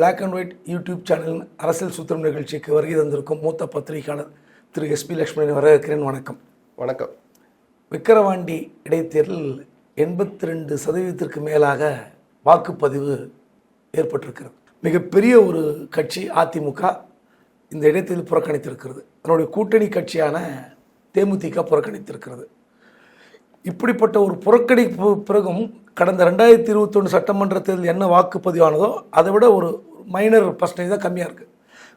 Black and white YouTube சேனலின் அரசியல் சூத்திரம் நிகழ்ச்சிக்கு வருகை தந்திருக்கும் மூத்த பத்திரிகையாளர் திரு எஸ்பி லட்சுமணன் வரவேற்கிறேன். வணக்கம். வணக்கம். விக்கிரவாண்டி இடைத்தேர்தலில் எண்பத்தி ரெண்டு சதவீதத்திற்கு மேலாக வாக்குப்பதிவு ஏற்பட்டிருக்கிறது. மிகப்பெரிய ஒரு கட்சி அதிமுக இந்த இடைத்தேர்தல் புறக்கணித்திருக்கிறது. அதனுடைய கூட்டணி கட்சியான தேமுதிக புறக்கணித்திருக்கிறது. இப்படிப்பட்ட ஒரு புறக்கணிப்பு பிறகும் கடந்த ரெண்டாயிரத்தி இருபத்தொன்று சட்டமன்ற தேர்தல் என்ன வாக்குப்பதிவானதோ அதை விட ஒரு மைனர் பர்சன்டேஜ் தான் கம்மியாக இருக்குது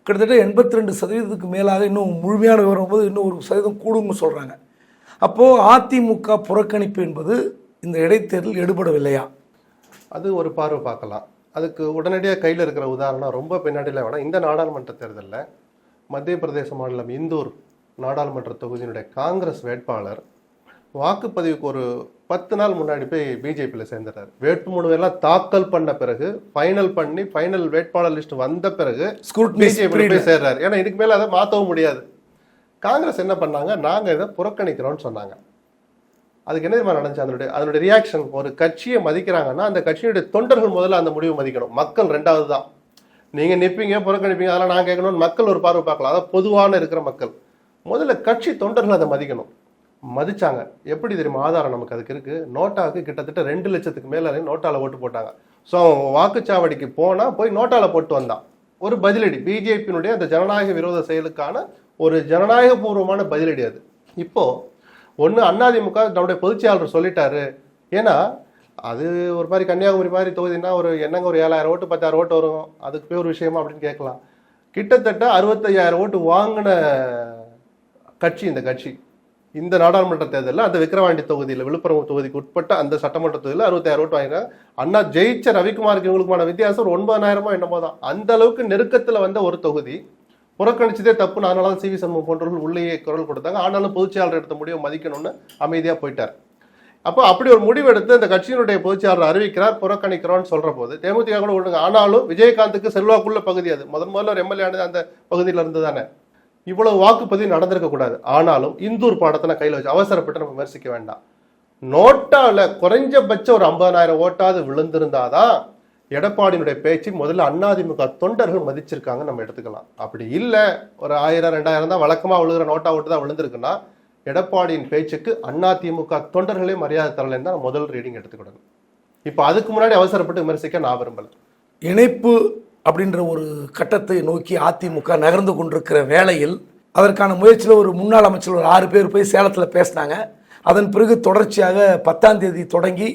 கிட்டத்தட்ட எண்பத்தி ரெண்டு சதவீதத்துக்கு மேலாக இன்னும் முழுமையான விவரம் போது இன்னும் ஒரு சதவீதம் கூடும்னு சொல்கிறாங்க அப்போது அதிமுக புறக்கணிப்பு என்பது இந்த இடைத்தேர்தல் எடுபடவில்லையா? அது ஒரு பார்வை பார்க்கலாம். அதுக்கு உடனடியாக கையில் இருக்கிற உதாரணம் ரொம்ப பின்னாடியில் வேணால் இந்த நாடாளுமன்ற தேர்தலில் மத்திய பிரதேச மாநிலம் இந்தூர் நாடாளுமன்ற தொகுதியினுடைய காங்கிரஸ் வேட்பாளர் வாக்குப்பதிவுக்கு ஒரு பத்து நாள் முன்னாடி போய் பிஜேபியில் சேர்ந்துட்டார். வேட்புமனு எல்லாம் தாக்கல் பண்ண பிறகு ஃபைனல் பண்ணி ஃபைனல் வேட்பாளர் லிஸ்ட் வந்த பிறகு பிஜேபியில் போய் சேர்றாரு. ஏன்னா இதுக்கு மேலே அதை மாற்றவும் முடியாது. காங்கிரஸ் என்ன பண்ணாங்க? நாங்கள் இதை புறக்கணிக்கிறோம்னு சொன்னாங்க. அதுக்கு என்ன தெரியுமா நடந்துச்சு? அதனுடைய அதனுடைய ரியாக்ஷன் ஒரு கட்சியை மதிக்கிறாங்கன்னா அந்த கட்சியுடைய தொண்டர்கள் முதல்ல அந்த முடிவை மதிக்கணும். மக்கள் ரெண்டாவது தான் நீங்க நிற்பீங்க புறக்கணிப்பீங்க அதெல்லாம் நான் கேட்கணும்னு மக்கள் ஒரு பார்வை பார்க்கலாம். அதாவது பொதுவான இருக்கிற மக்கள். முதல்ல கட்சி தொண்டர்கள் அதை மதிக்கணும். மதிச்சாங்க. எப்படி தெரியுமா ஆதாரம் நமக்கு அதுக்கு இருக்கு? நோட்டாவுக்கு கிட்டத்தட்ட ரெண்டு லட்சத்துக்கு மேல நோட்டால ஓட்டு போட்டாங்க. ஸோ வாக்குச்சாவடிக்கு போனா போய் நோட்டால போட்டு வந்தான். ஒரு பதிலடி. பிஜேபியினுடைய அந்த ஜனநாயக விரோத செயலுக்கான ஒரு ஜனநாயகபூர்வமான பதிலடி அது. இப்போ ஒன்று அண்ணாதிமுக நம்முடைய பொதுச்செயலாளர் சொல்லிட்டாரு. ஏன்னா அது ஒரு மாதிரி கன்னியாகுமரி மாதிரி தொகுதினா ஒரு என்னங்க ஒரு ஏழாயிரம் ஓட்டு பத்தாயிரம் ஓட்டு வரும். அதுக்கு போய் ஒரு விஷயமா அப்படின்னு கேட்கலாம். கிட்டத்தட்ட அறுபத்தையாயிரம் ஓட்டு வாங்கின கட்சி இந்த கட்சி. இந்த நாடாளுமன்ற தேர்தலில் அந்த விக்கிரவாண்டி தொகுதியில் விழுப்புரம் தொகுதிக்கு உட்பட்ட அந்த சட்டமன்ற தொகுதியில் அறுபத்தாயிரம் ஓட்டு வாங்கினாங்க அண்ணா ஜெயிச்ச ரவிக்குமாருக்கு இவங்களுக்குமான வித்தியாசம் ஒரு ஒன்பதாயிரமோ என்னமோ தான். அந்த அளவுக்கு நெருக்கத்தில் வந்த ஒரு தொகுதி. புறக்கணிச்சதே தப்புன்னு அதனால தான் சிவி சண்முகம் போன்றவர்கள் உள்ளேயே குரல் கொடுத்தாங்க. ஆனாலும் பொதுச்செயலாளர் எடுத்த முடிவை மதிக்கணும்னு அமைதியாக போயிட்டார். அப்போ அப்படி ஒரு முடிவு எடுத்து அந்த கட்சியினுடைய பொதுச்செயலாளர் அறிவிக்கிறார் புறக்கணிக்கிறோம்னு சொல்ற போது தேமுதிக கூட விடுங்க ஆனாலும் விஜயகாந்துக்கு செல்வாக்குள்ள பகுதி அது. முதன் முதல்ல ஒரு எம்எல்ஏ ஆனது அந்த பகுதியில் இருந்து தானே. இவ்வளவு வாக்குப்பதிவு நடந்திருக்க கூடாது. ஆனாலும் இந்தூர் பாடத்தை நான் கையில் வச்சு அவசரப்பட்டு நம்ம விமர்சிக்க வேண்டாம். நோட்டாவில் குறைஞ்சபட்சம் ஒரு ஐம்பதாயிரம் ஓட்டாவது விழுந்திருந்தாதான் எடப்பாடியினுடைய பேச்சு முதல்ல அண்ணாதிமுக தொண்டர்கள் மதிச்சிருக்காங்க நம்ம எடுத்துக்கலாம். அப்படி இல்லை ஒரு ஆயிரம் ரெண்டாயிரம் தான் வழக்கமாக விழுகிற நோட்டா ஓட்டு தான் விழுந்திருக்குன்னா எடப்பாடியின் பேச்சுக்கு அதிமுக தொண்டர்களே மரியாதை தரலைன்னு தான் முதல் ரீடிங் எடுத்துக்கிடணும் இப்போ அதுக்கு முன்னாடி அவசரப்பட்டு விமர்சிக்க நான் விரும்பலை. இணைப்பு அப்படின்ற ஒரு கட்டத்தை நோக்கி அதிமுக நகர்ந்து கொண்டிருக்கிற வேளையில் அதற்கான முயற்சியில் ஒரு முன்னாள் அமைச்சர் ஒரு ஆறு பேர் போய் சேலத்தில் பேசினாங்க. அதன் பிறகு தொடர்ச்சியாக பத்தாம் தேதி தொடங்கி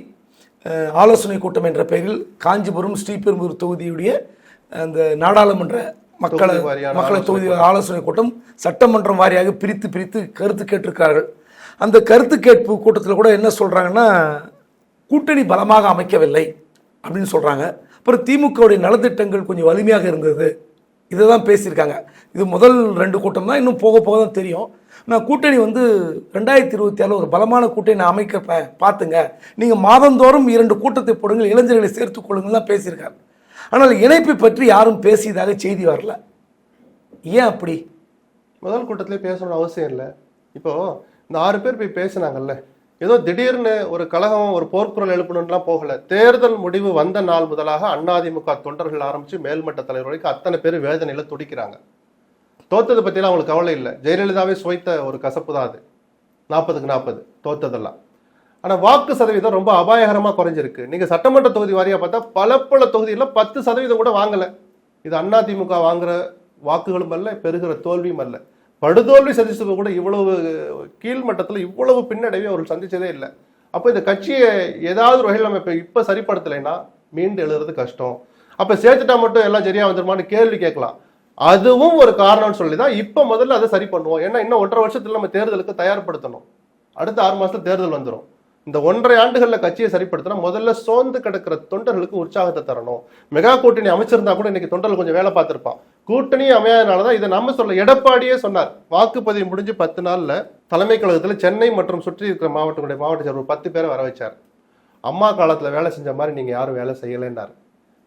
ஆலோசனை கூட்டம் என்ற பெயரில் காஞ்சிபுரம் ஸ்ரீபெரும்புதூர் தொகுதியுடைய அந்த நாடாளுமன்ற மக்களை மக்களை தொகுதி ஆலோசனை கூட்டம் சட்டமன்றம் வாரியாக பிரித்து பிரித்து கருத்து கேட்டிருக்கிறார்கள். அந்த கருத்து கேட்பு கூட்டத்தில் கூட என்ன சொல்கிறாங்கன்னா கூட்டணி பலமாக அமைக்கவில்லை அப்படின்னு சொல்கிறாங்க அப்புறம் திமுகவுடைய நலத்திட்டங்கள் கொஞ்சம் வலிமையாக இருந்தது. இதை தான் பேசியிருக்காங்க. இது முதல் ரெண்டு கூட்டம் தான். இன்னும் போக போக தான் தெரியும். நான் கூட்டணி வந்து ரெண்டாயிரத்தி இருபத்தி ஆறில் ஒரு பலமான கூட்டணி நான் அமைக்க பார்த்துங்க. நீங்கள் மாதந்தோறும் இரண்டு கூட்டத்தை போடுங்கள் இளைஞர்களை சேர்த்து கொள்ளுங்கள் தான் பேசியிருக்காரு. ஆனால் இணைப்பை பற்றி யாரும் பேசியதாக செய்தி வரல. ஏன் அப்படி? முதல் கூட்டத்திலே பேசணும்னு அவசியம் இல்லை. இப்போது இந்த ஆறு பேர் போய் பேசினாங்கல்ல ஏதோ திடீர்னு ஒரு கழகம் ஒரு போர்க்குரல் எழுப்பணும்லாம் போகல. தேர்தல் முடிவு வந்த நாள் முதலாக அதிமுக தொண்டர்கள் ஆரம்பிச்சு மேல்மட்ட தலைவர் வரைக்கும் அத்தனை பேர் வேதனையில துடிக்கிறாங்க. தோத்தது பத்திலாம் அவங்களுக்கு கவலை இல்லை. ஜெயலலிதாவே சுவைத்த ஒரு கசப்பு தான் அது. நாற்பதுக்கு நாற்பது தோத்ததெல்லாம். ஆனா வாக்கு சதவீதம் ரொம்ப அபாயகரமா குறைஞ்சிருக்கு. நீங்க சட்டமன்ற தொகுதி வாரியா பார்த்தா பல பல தொகுதியில பத்து சதவீதம் கூட வாங்கல. இது அதிமுக வாங்குற வாக்குகளும் அல்ல பெறுகிற தோல்வியும் அல்ல. படுதோல்வி சந்திச்சது கூட இவ்வளவு கீழ்மட்டத்துல இவ்வளவு பின்னடைவை அவர்கள் சந்திச்சதே இல்லை. அப்போ இந்த கட்சியை ஏதாவது வகையில் நம்ம இப்போ இப்போ சரிப்படுத்தலைன்னா மீண்டு எழுதுறது கஷ்டம். அப்போ சேர்த்துட்டா மட்டும் எல்லாம் சரியாக வந்துருமான்னு கேள்வி கேட்கலாம். அதுவும் ஒரு காரணம்னு சொல்லி தான் இப்போ முதல்ல அதை சரி பண்ணுவோம். ஏன்னா இன்னும் ஒன்றரை வருஷத்தில் நம்ம தேர்தலுக்கு தயார்படுத்தணும். அடுத்த ஆறு மாதத்தில் தேர்தல் வந்துடும் இந்த ஒன்றரை ஆண்டுகளில் கட்சியை சரிப்படுத்தினா முதல்ல சோர்ந்து கிடக்கிற தொண்டர்களுக்கு உற்சாகத்தை தரணும். மெகா கூட்டணி அமைச்சிருந்தா கூட இன்னைக்கு தொண்டர்கள் கொஞ்சம் வேலை பார்த்துருப்பான். கூட்டணி அமையாதனால தான் இதை நம்ம சொல்ல எடப்பாடியே சொன்னார். வாக்குப்பதிவு முடிஞ்சு பத்து நாள்ல தலைமை கழகத்துல சென்னை மற்றும் சுற்றி இருக்கிற மாவட்டங்களுடைய மாவட்ட செயலர் ஒரு பத்து பேரை வர வச்சார். அம்மா காலத்துல வேலை செஞ்ச மாதிரி நீங்க யாரும் வேலை செய்யலைன்னாரு.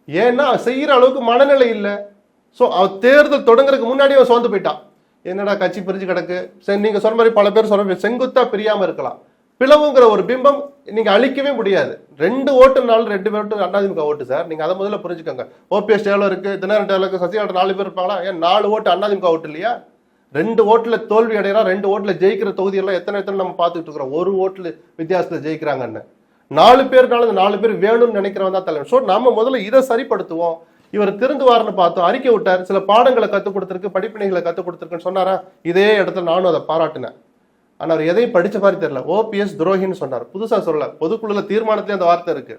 ஏன்னா செய்யற அளவுக்கு மனநிலை இல்லை. ஸோ அவன் தேர்தல் தொடங்குறதுக்கு முன்னாடி அவன் சோர்ந்து போயிட்டான். என்னடா கட்சி பிரிஞ்சு கிடக்கு? சரி நீங்க சொன்ன மாதிரி பல பேர் சொன்ன மாதிரி செங்குத்தா பிரியாம இருக்கலாம். பிளவுங்கிற ஒரு பிம்பம் நீங்க அழிக்கவே முடியாது. ரெண்டு ஓட்டுனாலும் ரெண்டு ஓட்டு அதிமுக ஓட்டு சார். நீங்க அதை முதல்ல புரிஞ்சுக்கோங்க. ஓபிஎஸ் எவ்வளவு இருக்கு தினகரன் எவ்வளவு இருக்கு சசிகலா நாலு பேர் இருப்பாங்களா? ஏன் நாலு ஓட்டு அதிமுக ஓட்டு இல்லையா? ரெண்டு ஓட்டுல தோல்வி அடைகிறா ரெண்டு ஓட்டுல ஜெயிக்கிற தொகுதி எல்லாம் எத்தனை எத்தனை நம்ம பார்த்துட்டு இருக்கிறோம். ஒரு ஓட்டுல வித்தியாசத்தில் ஜெயிக்கிறாங்கன்னு. நாலு பேர்னால அந்த நாலு பேர் வேணும்னு நினைக்கிறவன் தான் தலைவர் ஸோ நம்ம முதல்ல இதை சரிப்படுத்துவோம். இவர் திருந்துவார்னு பார்த்தோம். அறிக்கை விட்டார். சில பாடங்களை கற்றுக் கொடுத்துருக்கு படிப்பினைகளை கற்றுக் கொடுத்துருக்குன்னு சொன்னாரா? இதே இடத்துல நானும் அதை பாராட்டினேன். ஆனால் அவர் எதையும் படித்த மாதிரி தெரியல. ஓபிஎஸ் துரோகின்னு சொன்னார். புதுசாக சொல்லல. பொதுக்குழுல தீர்மானத்திலே அந்த வார்த்தை இருக்கு.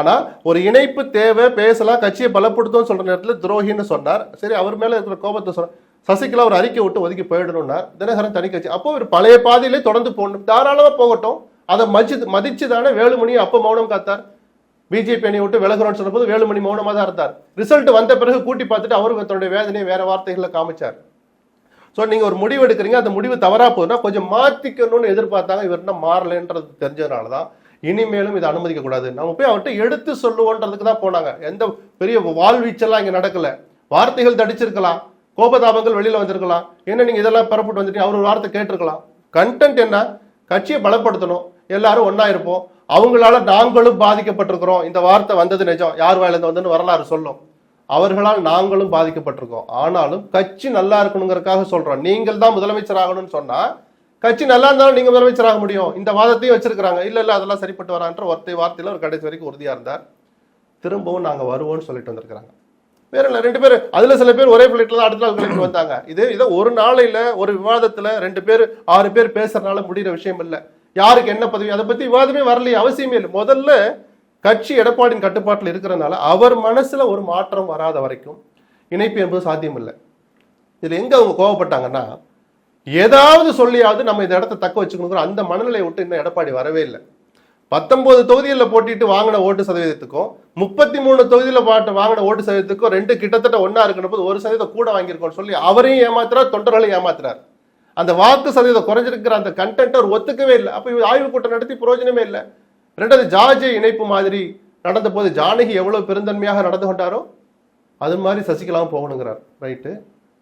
ஆனால் ஒரு இணைப்பு தேவை பேசலாம் கட்சியை பலப்படுத்தும் சொல்ற நேரத்தில் துரோகின்னு சொன்னார். சரி அவர் மேலே இருக்கிற கோபத்தை சொன்னார் சசிகலா ஒரு அறிக்கை விட்டு ஒதுக்கி போயிடணும்னா தினகரன் தனி கட்சி. அப்போ ஒரு பழைய பாதையிலே தொடர்ந்து போகணும். தாராளமாக போகட்டும். அதை மதிச்சு மதிச்சு தானே வேலுமணி அப்போ மௌனம் காத்தார். பிஜேபி அணி விட்டு விலகுறோம்னு சொன்னபோது வேலுமணி மௌனமாக தான் இருந்தார். ரிசல்ட் வந்த பிறகு கூட்டி பார்த்துட்டு அவரும் தன்னுடைய வேதனையை வேற வார்த்தைகளை காமிச்சார். ஸோ நீங்கள் ஒரு முடிவு எடுக்கிறீங்க அந்த முடிவு தவறாக போதுன்னா கொஞ்சம் மாற்றிக்கணும்னு எதிர்பார்த்தாங்க. இவர் என்ன மாறலைன்றது தெரிஞ்சதுனால தான் இனிமேலும் இதை அனுமதிக்க கூடாது நம்ம போய் அவர்கிட்ட எடுத்து சொல்லுவோன்றதுக்கு தான் போனாங்க. எந்த பெரிய வாழ்வீச்செல்லாம் இங்கே நடக்கல. வார்த்தைகள் தடிச்சிருக்கலாம். கோபதாபங்கள் வெளியில் வந்திருக்கலாம். என்ன நீங்கள் இதெல்லாம் பெறப்பட்டு வந்துட்டீங்க? அவர் ஒரு வார்த்தை கேட்டிருக்கலாம். கண்டென்ட் என்ன? கட்சியை பலப்படுத்தணும். எல்லாரும் ஒன்றா இருப்போம். அவங்களால நாங்களும் பாதிக்கப்பட்டிருக்கிறோம். இந்த வார்த்தை வந்தது நிஜம். யார் வாயிலிருந்து வந்துன்னு வரலாறு சொல்லும். அவர்களால் நாங்களும் பாதிக்கப்பட்டிருக்கோம். ஆனாலும் கட்சி நல்லா இருக்கணுங்கிறதுக்காக சொல்றோம். நீங்கள் தான் முதலமைச்சர் ஆகணும்னு சொன்னா கட்சி நல்லா இருந்தாலும் நீங்க முதலமைச்சர் ஆக முடியும். இந்த வாதத்தையும் வச்சிருக்காங்க இல்ல இல்ல அதெல்லாம் சரிப்பட்டு வரான்ற ஒருத்தை வார்த்தையில ஒரு கடைசி வரைக்கும் உறுதியா இருந்தார். திரும்பவும் நாங்க வருவோம்னு சொல்லிட்டு வந்திருக்கிறாங்க. வேற இல்ல ரெண்டு பேர் அதுல சில பேர் ஒரே பிளேட்ல தான் அடுத்த நாள் கிளம்பி வந்தாங்க. இது இதை ஒரு நாளையில ஒரு விவாதத்துல ரெண்டு பேர் ஆறு பேர் பேசுறதுனால முடிகிற விஷயம் இல்ல. யாருக்கு என்ன பதவி அதை பத்தி விவாதமே வரலையே அவசியமே இல்லை. முதல்ல கட்சி எடப்பாடியின் கட்டுப்பாட்டில் இருக்கிறதுனால அவர் மனசுல ஒரு மாற்றம் வராத வரைக்கும் இணைப்பு என்பது சாத்தியம் இல்லை இதுல எங்க அவங்க கோவப்பட்டாங்கன்னா ஏதாவது சொல்லியாவது நம்ம இந்த இடத்த தக்க வச்சுக்கணுங்கிற அந்த மனநிலையை விட்டு இன்னும் எடப்பாடி வரவே இல்லை. பத்தொன்பது தொகுதிகளில் போட்டிட்டு வாங்கின ஓட்டு சதவீதத்துக்கும் முப்பத்தி மூணு தொகுதியில் பாட்டு வாங்கின ஓட்டு சதவீதத்துக்கும் ரெண்டு கிட்டத்தட்ட ஒன்றா இருக்கிற போது ஒரு சதவீதம் கூட வாங்கியிருக்கோம்னு சொல்லி அவரையும் ஏமாத்துறார் தொண்டர்களையும் ஏமாத்துறாரு. அந்த வாக்கு சதவீதம் குறைஞ்சிருக்கிற அந்த கண்டென்ட் அவர் ஒத்துக்கவே இல்லை. அப்போ ஆய்வு கூட்டம் நடத்தி பிரயோஜனமே இல்லை. ரெண்டாவது ஜார்ஜ் இணைப்பு மாதிரி நடந்த போது ஜானகி எவ்வளவு பெருந்தன்மையாக நடந்து கொண்டாரோ அது மாதிரி சசிகலாவும் போகணுங்கிறார். ரைட்டு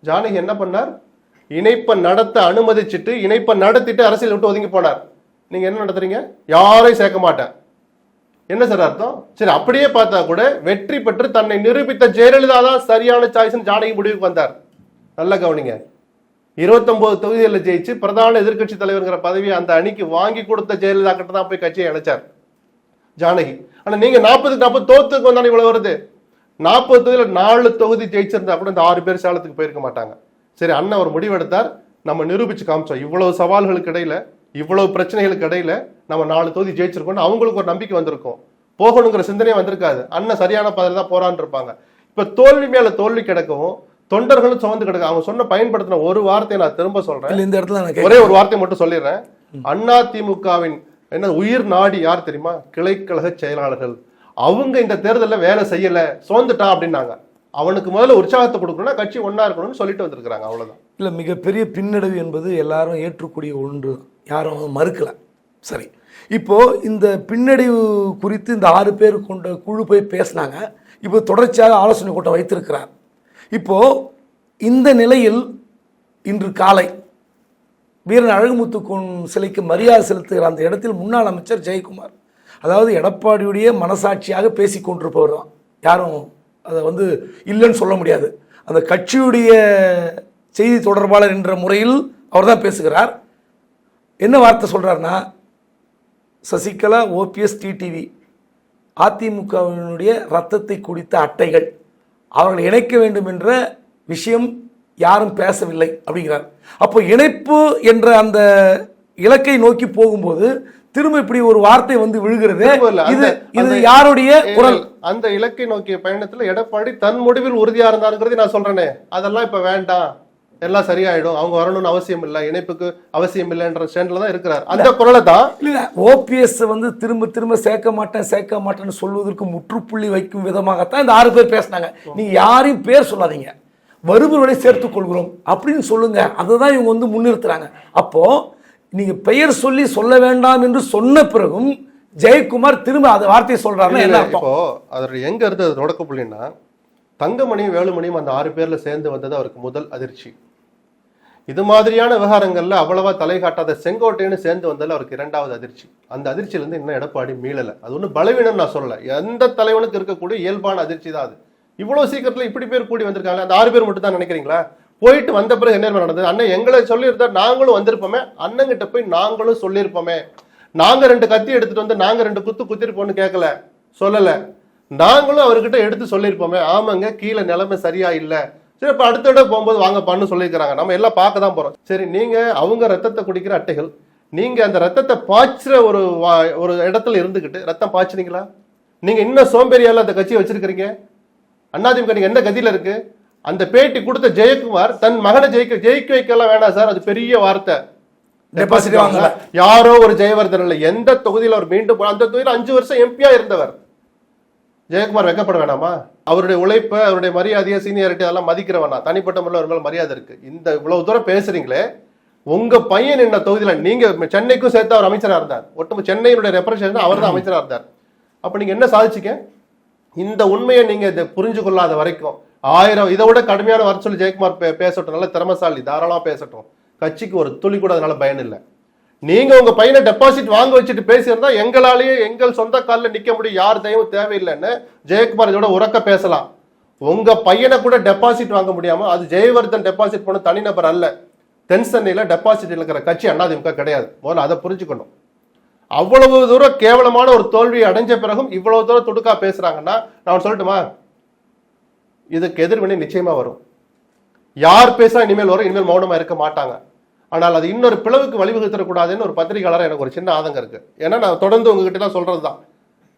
ஜானகி என்ன பண்ணார்? இணைப்பை நடத்த அனுமதிச்சுட்டு இணைப்பை நடத்திட்டு அரசியல் விட்டு ஒதுங்கி போனார். நீங்க என்ன நடத்துறீங்க? யாரையும் சேர்க்க மாட்டேன் என்ன சார் அர்த்தம்? சரி அப்படியே பார்த்தா கூட வெற்றி பெற்று தன்னை நிரூபித்த ஜெயலலிதா தான் சரியான சாய்ஸ்னு ஜானகி முடிவுக்கு வந்தார். நல்லா கவனிங்க. இருபத்தொன்பது தொகுதிகளில் ஜெயிச்சு பிரதான எதிர்க்கட்சி தலைவர்ங்கிற பதவியை அந்த அணிக்கு வாங்கி கொடுத்த ஜெயலலிதா கிட்ட தான் போய் கட்சியை இணைச்சார். ஜானகி. ஆனா நீங்க நாற்பதுக்கு நாற்பது தோத்துக்கு வந்தாலும் இவ்வளவு வருது. நாற்பது தொகுதியில நாலு தொகுதி ஜெயிச்சிருந்தா கூட இந்த ஆறு பேர் சேலத்துக்கு போயிருக்க மாட்டாங்க. சரி அண்ணன் ஒரு முடிவெடுத்தார் நம்ம நிரூபிச்சு காமிச்சோம். இவ்வளவு சவால்களுக்கு இடையில இவ்வளவு பிரச்சனைகளுக்கு இடையில நம்ம நாலு தொகுதி ஜெயிச்சிருக்கோம்னு அவங்களுக்கு ஒரு நம்பிக்கை வந்திருக்கும். போகணுங்கிற சிந்தனையே வந்திருக்காது. அண்ணன் சரியான பாதையில தான் போறான்னு இருப்பாங்க இப்ப தோல்வி மேல தோல்வி கிடக்கவும் தொண்டர்களும் சுமந்து கிடக்கும் அவங்க சொன்ன பயன்படுத்தின ஒரு வார்த்தையை நான் திரும்ப சொல்றேன். இந்த இடத்துல நான் ஒரே. ஒரு வார்த்தை மட்டும் சொல்லிடுறேன். அண்ணா திமுகவின் என்ன உயிர் நாடி யார் தெரியுமா? கிளைக்கழக செயலாளர்கள். அவங்க இந்த தேர்தலில் வேலை செய்யல சோர்ந்துட்டான் அப்படின்னாங்க. அவனுக்கு முதல்ல உற்சாகத்தை கொடுக்கணும்னா கட்சி ஒன்றா இருக்கணும்னு சொல்லிட்டு வந்திருக்கிறாங்க அவ்வளவுதான். இல்ல மிகப்பெரிய பின்னடைவு என்பது எல்லாரும் ஏற்றக்கூடிய ஒன்று. யாரும் அதை மறுக்கல. சரி. இப்போ இந்த பின்னடைவு குறித்து இந்த ஆறு பேர் கொண்ட குழு போய் பேசினாங்க. இப்போ தொடர்ச்சியாக ஆலோசனை கூட்டம் வைத்திருக்கிறார். இப்போ இந்த நிலையில் இன்று காலை வீரன் அழகுமுத்துக்கும் சிலைக்கு மரியாதை செலுத்துகிற அந்த இடத்தில் முன்னாள் அமைச்சர் ஜெயக்குமார். அதாவது எடப்பாடியுடைய மனசாட்சியாக பேசி கொண்டிருப்பவர் தான். யாரும் அதை வந்து இல்லைன்னு சொல்ல முடியாது. அந்த கட்சியுடைய செய்தி தொடர்பாளர் என்ற முறையில் அவர் தான் பேசுகிறார். என்ன வார்த்தை சொல்கிறாருன்னா சசிகலா ஓபிஎஸ் டிடிவி அதிமுகவினுடைய ரத்தத்தை குடித்த அட்டைகள் அவர்களை இணைக்க வேண்டும் என்ற விஷயம் யாரும் பேசவில்லை அப்படிங்கிறார். அப்போ இணைப்பு என்ற அந்த இலக்கை நோக்கி போகும்போது திரும்ப இப்படி ஒரு வார்த்தை வந்து விழுகிறது. இது இது யாருடைய குரல்? அந்த இலக்கை நோக்கிய பயணத்துல எடப்பாடி தன் முடிவில் உறுதியா இருந்தாருங்கிறது நான் சொல்றேனே. அதெல்லாம் இப்ப வேண்டாம். எல்லாம் சரியாயிடும். அவங்க வரணும்னு அவசியம் இல்லை. இணைப்புக்கு அவசியம் இல்லைன்ற ஸ்டாண்ட்ல தான் இருக்கிறார். அந்த குரலை தான் இல்ல. ஓபிஎஸ் வந்து திரும்ப திரும்ப சேர்க்க மாட்டேன் சேர்க்க மாட்டேன்னு சொல்வதற்கு முற்றுப்புள்ளி வைக்கும் விதமாகத்தான் இந்த ஆறு பேர் பேசினாங்க. நீங்க யாரையும் பேர் சொல்லாதீங்க. வருபவர்களை சேர்த்துக் கொள்கிறோம் அப்படின்னு சொல்லுங்க. அதுதான் இவங்க வந்து முன்னிறுத்துறாங்க. அப்போ நீங்க பெயர் சொல்லி சொல்ல வேண்டாம் என்று சொன்ன பிறகும் ஜெயக்குமார் திரும்ப அந்த வார்த்தையை சொல்றாருன்னா என்ன இப்போ அதோட எங்க இருந்து அது தொடக்க புள்ளின்னா தங்கமணியும் வேலுமணியும் அந்த ஆறு பேர்ல சேர்ந்து வந்தது அவருக்கு முதல் அதிர்ச்சி. இது மாதிரியான விவகாரங்கள்ல அவ்வளவா தலை காட்டாத செங்கோட்டைன்னு சேர்ந்து வந்ததுல அவருக்கு இரண்டாவது அதிர்ச்சி. அந்த அதிர்ச்சியில இருந்து இன்னும் எடப்பாடி மீளல. அது ஒன்றும் பலவீனம் நான் சொல்லல. எந்த தலைவனுக்கு இருக்கக்கூடிய இயல்பான அதிர்ச்சி தான் அது. இவ்வளவு சீக்கிரத்துல இப்படி பேர் கூடி வந்திருக்காங்க அந்த ஆறு பேர் மட்டும் தான் நினைக்கிறீங்களா? போயிட்டு வந்த பிறகு என்ன நடந்தது? அண்ணன் எங்களை சொல்லியிருந்தா நாங்களும் வந்திருப்போமே அண்ணங்கிட்ட போய் நாங்களும் சொல்லியிருப்போமே. நாங்க ரெண்டு கத்தி எடுத்துட்டு வந்து நாங்க ரெண்டு குத்து குத்திருப்போம்னு கேட்கல சொல்லல. நாங்களும் அவர்கிட்ட எடுத்து சொல்லியிருப்போமே ஆமாங்க கீழே நிலைமை சரியா இல்லை. சரி இப்போ அடுத்த இடம் போகும்போது வாங்க பண்ணு சொல்லியிருக்கிறாங்க. நம்ம எல்லாம் பார்க்க தான் போறோம். சரி நீங்க அவங்க ரத்தத்தை குடிக்கிற அட்டைகள் நீங்க அந்த ரத்தத்தை பாய்ச்சுற ஒரு வா- ஒரு இடத்துல இருந்துகிட்டு ரத்தம் பாய்ச்சினீங்களா? நீங்க இன்னும் சோம்பேறியால அந்த கட்சியை வச்சிருக்கிறீங்க? அண்ணாதிமுக நீங்க எந்த கதியில இருக்கு? அந்த பேட்டி கொடுத்த ஜெயக்குமார் தன் மகனை ஜெயிக்க ஜெயிக்க வைக்கலாம் வேணாம் சார். அது பெரிய வார்த்தை. Deposit வாங்கல. யாரோ ஒரு ஜெயவர்தன் இல்ல எந்த தொகுதியில அவர் மீண்டும் அந்த தொகுதியில அஞ்சு வருஷம் எம்பியா இருந்தவர். ஜெயக்குமார் வெக்கப்பட வேணாமா? அவருடைய உழைப்பை அவருடைய மரியாதையை சீனியாரிட்டி அதெல்லாம் மதிக்கிறவனா? தனிப்பட்ட முறையில் அவர் மேல மரியாதை இருக்கு. இந்த இவ்வளவு தூரம் பேசுறீங்களே உங்க பையன் என்ன தொகுதியில நீங்க சென்னைக்கும் சேர்த்து அவர் அமைச்சரா இருந்தார். ஒட்டுமொத்த சென்னையினுடைய ரெப்ரசன்ட் அவர் தான் அமைச்சரா இருந்தார். அப்ப நீங்க என்ன சாதிச்சீங்க? இந்த உண்மையை நீங்க இதை புரிஞ்சு கொள்ளாத வரைக்கும் ஆயிரம் இதை விட கடுமையான வர சொல்லி ஜெயக்குமார் பே- பேசட்டும். நல்ல திறமசாலி தாராளமா பேசட்டும். கட்சிக்கு ஒரு துளி கூட அதனால பயன் இல்லை. நீங்க உங்க பையனை டெபாசிட் வாங்க வச்சுட்டு பேசியிருந்தா எங்களாலேயே எங்கள் சொந்த காலில் நிக்க முடியும். யார் தயவும் தேவையில்லைன்னு ஜெயக்குமார் இதோட உறக்க பேசலாம். உங்க பையனை கூட டெபாசிட் வாங்க முடியாம அது ஜெயவர்தன் டெபாசிட் பண்ண தனிநபர் அல்ல. தென் சென்னையில டெபாசிட் இருக்கிற கட்சி அதிமுக கிடையாது. முதல்ல அதை புரிஞ்சுக்கணும். அவ்வளவு தூரம் கேவலமான ஒரு தோல்வியை அடைஞ்ச பிறகும் இவ்வளவு தூரம் துடுக்கா பேசுறாங்கன்னா நான் சொல்லட்டுமா? இதுக்கு எதிர்வினை நிச்சயமா வரும். யார் பேசா இனிமேல் வரும் இனிமேல் மௌனமா இருக்க மாட்டாங்க. ஆனால் அது இன்னொரு பிளவுக்கு வழிவகுத்தரக்கூடாதுன்னு ஒரு பத்திரிகையாளர் எனக்கு ஒரு சின்ன ஆதங்கம் இருக்கு. ஏன்னா நான் தொடர்ந்து உங்ககிட்ட தான் சொல்றது தான்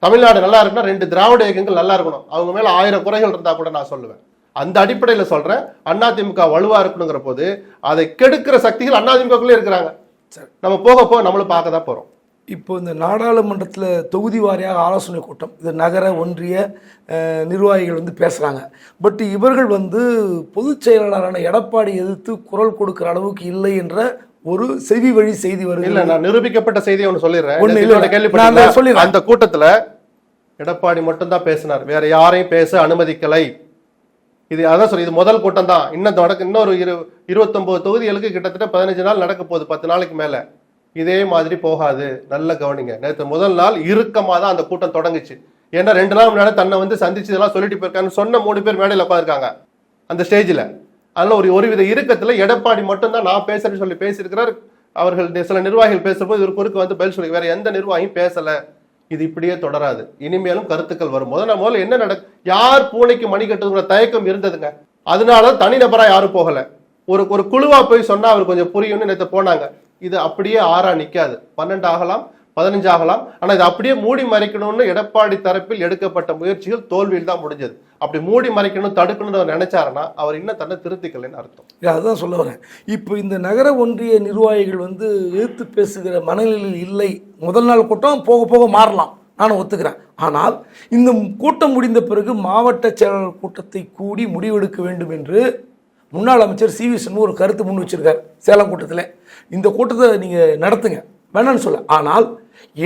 தமிழ்நாடு நல்லா இருக்குன்னா ரெண்டு திராவிட இயக்கங்கள் நல்லா இருக்கணும். அவங்க மேல ஆயிரம் குறைகள் இருந்தா கூட நான் சொல்லுவேன். அந்த அடிப்படையில சொல்றேன். அதிமுக வலுவா இருக்கணுங்கிற போது அதை கெடுக்கிற சக்திகள் அதிமுகக்குள்ளே இருக்கிறாங்க. சரி. நம்ம போக போக நம்மளும் பார்க்க தான் போறோம். இப்போ இந்த நாடாளுமன்றத்தில் தொகுதி வாரியாக ஆலோசனை கூட்டம் இது நகர ஒன்றிய நிர்வாகிகள் வந்து பேசுகிறாங்க பட் இவர்கள் வந்து பொதுச் செயலாளரான எடப்பாடி எதிர்த்து குரல் கொடுக்கிற அளவுக்கு இல்லை என்ற ஒரு செவி வழி செய்தி இல்ல வருகிறது நான் நிரூபிக்கப்பட்ட செய்தியை ஒன்று சொல்லிடுறேன். இல்ல. அந்த கூட்டத்துல எடப்பாடி மட்டும்தான் பேசினார். வேற யாரையும் பேச அனுமதிக்கலை. இது அதான் சொல்லி இது முதல் கூட்டம் தான் இன்னும் நடக்க இன்னொரு இரு இருபத்தொன்பது தொகுதிகளுக்கு கிட்டத்தட்ட பதினஞ்சு நாள் நடக்க போகுது பத்து நாளைக்கு மேல. இதே மாதிரி போகாது. நல்ல கவனிங்க. நேற்று முதல் நாள் இறுக்கமாக தான் அந்த கூட்டம் தொடங்குச்சு. ஏன்னா ரெண்டு நாள் முன்னாடி தன்னை வந்து சந்திச்சு இதெல்லாம் சொல்லிட்டு போயிருக்காங்கன்னு சொன்ன மூணு பேர் மேடையில் உட்காந்துருக்காங்க அந்த ஸ்டேஜில் அதனால் ஒரு ஒருவித இறுக்கத்தில் எடப்பாடி மட்டும்தான் நான் பேசுறேன்னு சொல்லி பேசியிருக்கிறார். அவர்கள் சில நிர்வாகிகள் பேசும்போது இவர் குறுக்கு வந்து பதில் சொல்லி வேற எந்த நிர்வாகியும் பேசலை. இது இப்படியே தொடராது. இனிமேலும் கருத்துக்கள் வரும் முதல்ல முதல்ல என்ன நடக்கு யார் பூனைக்கு மணி கட்டுங்கிற தயக்கம் இருந்ததுங்க. அதனால தனிநபராக யாரும் போகலை. ஒரு ஒரு குழுவா போய் சொன்னா அவர் கொஞ்சம் புரியும்னு நேற்று போனாங்க. இது அப்படியே ஆறா நிக்காது. பன்னெண்டு ஆகலாம் பதினஞ்சு ஆகலாம். ஆனா இது அப்படியே மூடி மறைக்கணும்னு எடப்பாடி தரப்பில் எடுக்கப்பட்ட முயற்சிகள் தோல்வியில் தான் முடிஞ்சது. அப்படி மூடி மறைக்கணும் தடுக்கணும்னு அவர் நினைச்சாருன்னா அவர் இன்னும் தன்னை திருத்திக்கலைன்னு அர்த்தம். அதுதான் சொல்ல வரேன். இப்போ இந்த நகர ஒன்றிய நிர்வாகிகள் வந்து எதிர்த்து பேசுகிற மனநிலையில் இல்லை. முதல் நாள் கூட்டம் போக போக மாறலாம். நான் ஒத்துக்கிறேன். ஆனால் இந்த கூட்டம் முடிந்த பிறகு மாவட்ட செயலாளர் கூட்டத்தை கூடி முடிவெடுக்க வேண்டும் என்று முன்னாள் அமைச்சர் சி வி சண்முகம் ஒரு கருத்து முன் வச்சிருக்கார். சேலம் கூட்டத்தில். இந்த கூட்டத்தை நீங்கள் நடத்துங்க. வேணாம்னு சொல்ல. ஆனால்